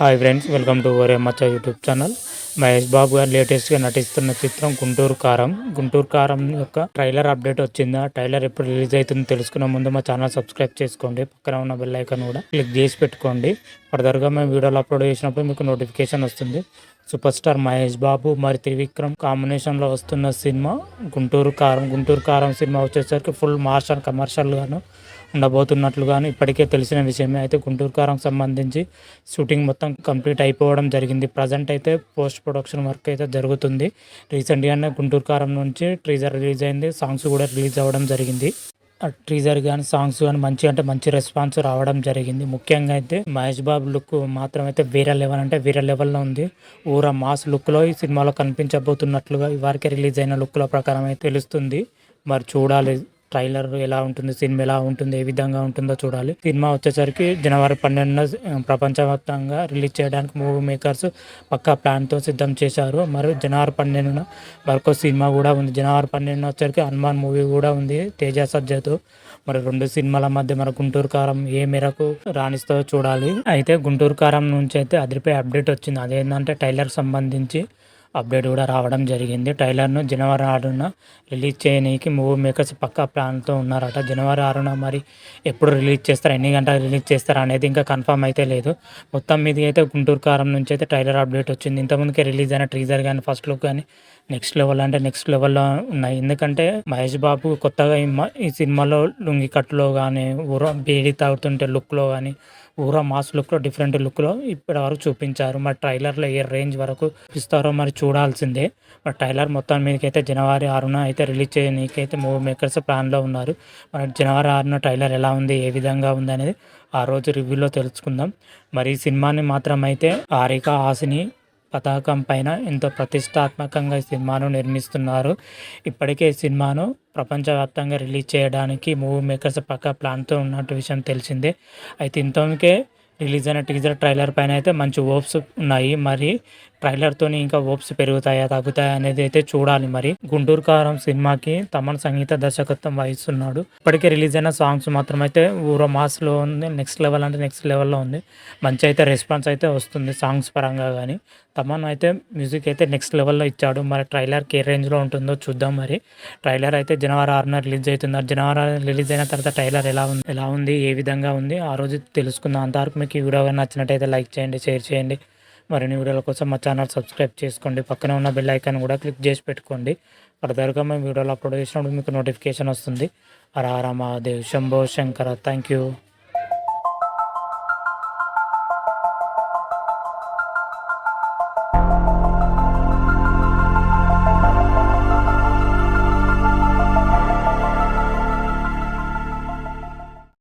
Hi friends welcome to వరే మచ్చ YouTube channel Mahesh Babu గారు లేటెస్ట్గా నటిస్తున్న చిత్రం గుంటూరు కారం. గుంటూరు కారం యొక్క ట్రైలర్ అప్డేట్ వచ్చింది? ఆ ట్రైలర్ ఎప్పుడు రిలీజ్ అవుతుందో తెలుసుకునే ముందు మా ఛానల్ సబ్స్క్రైబ్ చేసుకోండి. పక్కన ఉన్న బెల్ ఐకాన్ కూడా క్లిక్ చేసి పెట్టుకోండి. ఫర్దర్గా మేము వీడియోలు అప్లోడ్ చేసినప్పుడు మీకు నోటిఫికేషన్ వస్తుంది. సూపర్ స్టార్ మహేష్ బాబు మరి త్రివిక్రమ్ కాంబినేషన్లో వస్తున్న సినిమా గుంటూరు కారం. గుంటూరు కారం సినిమా వచ్చేసరికి ఫుల్ మార్షల్ కమర్షియల్గాను ఉండబోతున్నట్లుగాను ఇప్పటికే తెలిసిన విషయమే. అయితే గుంటూరు కారం సంబంధించి షూటింగ్ మొత్తం కంప్లీట్ అయిపోవడం జరిగింది. ప్రజెంట్ అయితే పోస్ట్ ప్రొడక్షన్ వర్క్ అయితే జరుగుతుంది. రీసెంట్గానే గుంటూరు కారం నుంచి ట్రీజర్ రిలీజ్ అయింది. సాంగ్స్ కూడా రిలీజ్ అవ్వడం జరిగింది. ట్రీజర్ కానీ సాంగ్స్ కానీ మంచి అంటే మంచి రెస్పాన్స్ రావడం జరిగింది. ముఖ్యంగా అయితే మహేష్ బాబు లుక్ మాత్రం అయితే వేరే లెవెల్ అంటే వేరే లెవెల్లో ఉంది. ఊర మాస్ లుక్లో ఈ సినిమాలో కనిపించబోతున్నట్లుగా ఇవారికే రిలీజ్ అయిన లుక్ల ప్రకారం అయితే తెలుస్తుంది. మరి చూడాలి ట్రైలర్ ఎలా ఉంటుంది సినిమా ఎలా ఉంటుంది ఏ విధంగా ఉంటుందో చూడాలి. సినిమా వచ్చేసరికి జనవరి పన్నెండున ప్రపంచవ్యాప్తంగా రిలీజ్ చేయడానికి మూవీ మేకర్స్ పక్కా ప్లాన్తో సిద్ధం చేశారు. మరి జనవరి పన్నెండున మరొక సినిమా కూడా ఉంది. జనవరి పన్నెండున వచ్చరికి హనుమాన్ మూవీ కూడా ఉంది తేజ సజ్జతో. మరి రెండు సినిమాల మధ్య మన గుంటూరు కారం ఏ మేరకు రాణిస్తుందో చూడాలి. అయితే గుంటూరు కారం నుంచి అయితే అదిరిపోయి అప్డేట్ వచ్చింది. అదేంటంటే టైలర్ సంబంధించి అప్డేట్ కూడా రావడం జరిగింది. ట్రైలర్ను జనవరి ఆరున రిలీజ్ చేయడానికి మూవీ మేకర్స్ పక్కా ప్లాన్తో ఉన్నారట. జనవరి ఆరున మరి ఎప్పుడు రిలీజ్ చేస్తారు ఎన్ని గంటలు రిలీజ్ చేస్తారు అనేది ఇంకా కన్ఫర్మ్ అయితే లేదు. మొత్తం మీద అయితే గుంటూరు కారం నుంచి అయితే ట్రైలర్ అప్డేట్ వచ్చింది. ఇంతకుముందుకే రిలీజ్ అయిన ట్రీజర్ కానీ ఫస్ట్ లుక్ కానీ నెక్స్ట్ లెవెల్ అంటే నెక్స్ట్ లెవెల్లో ఉన్నాయి. ఎందుకంటే మహేష్ బాబు కొత్తగా ఈ సినిమాలో లుంగి కట్లో కానీ ఊర బేడి తాగుతుంటే లుక్లో కానీ ఊర మాస్ లుక్లో డిఫరెంట్ లుక్లో ఇప్పటి వరకు చూపించారు. మరి ట్రైలర్లో ఏ రేంజ్ వరకు ఇస్తారో మరి చూడాల్సిందే. మరి టైలర్ మొత్తం మీదకైతే జనవరి ఆరున అయితే రిలీజ్ చేయడానికైతే మూవీ మేకర్స్ ప్లాన్లో ఉన్నారు. మరి జనవరి ఆరున ట్రైలర్ ఎలా ఉంది ఏ విధంగా ఉంది అనేది ఆ రోజు రివ్యూలో తెలుసుకుందాం. మరి ఈ సినిమాని మాత్రం అయితే హారిక హాసిని పతాకం పైన ఎంతో ప్రతిష్టాత్మకంగా ఈ సినిమాను నిర్మిస్తున్నారు. ఇప్పటికే ఈ సినిమాను ప్రపంచవ్యాప్తంగా రిలీజ్ చేయడానికి మూవీ మేకర్స్ పక్క ప్లాన్తో ఉన్నట్టు విషయం తెలిసిందే. అయితే ఇంతకే రిలీజ్ అయిన టీజర్ ట్రైలర్ పైన అయితే మంచి ఓప్స్ ఉన్నాయి. మరి ట్రైలర్తో ఇంకా ఓప్స్ పెరుగుతాయా తగ్గుతాయా అనేది అయితే చూడాలి మరి. గుంటూరు కారం సినిమాకి తమన్ సంగీత దర్శకత్వం వహిస్తున్నాడు. ఇప్పటికే రిలీజ్ అయిన సాంగ్స్ మాత్రం అయితే ఊరో మాస్లో ఉంది నెక్స్ట్ లెవెల్ అంటే నెక్స్ట్ లెవెల్లో ఉంది. మంచి అయితే రెస్పాన్స్ అయితే వస్తుంది సాంగ్స్ పరంగా కానీ తమన్ అయితే మ్యూజిక్ అయితే నెక్స్ట్ లెవెల్లో ఇచ్చాడు. మరి ట్రైలర్కి ఏ రేంజ్లో ఉంటుందో చూద్దాం మరి. ట్రైలర్ అయితే జనవరి ఆరున రిలీజ్ అవుతుంది. జనవరి రిలీజ్ అయిన తర్వాత ట్రైలర్ ఎలా ఉంది ఎలా ఉంది ఏ విధంగా ఉంది ఆ రోజు తెలుసుకుందాం. అంతవరకు మీకు ఈ వీడియో నచ్చినట్టయితే లైక్ చేయండి షేర్ చేయండి. మరిన్ని వీడియోల కోసం మా ఛానల్ సబ్స్క్రైబ్ చేసుకోండి. పక్కన ఉన్న బెల్ ఐకాన్ కూడా క్లిక్ చేసి పెట్టుకోండి. ఫర్దర్గా మేము వీడియోలు అప్లోడ్ చేసినప్పుడు మీకు నోటిఫికేషన్ వస్తుంది. Hara Mahadev Shambho Shankara thank you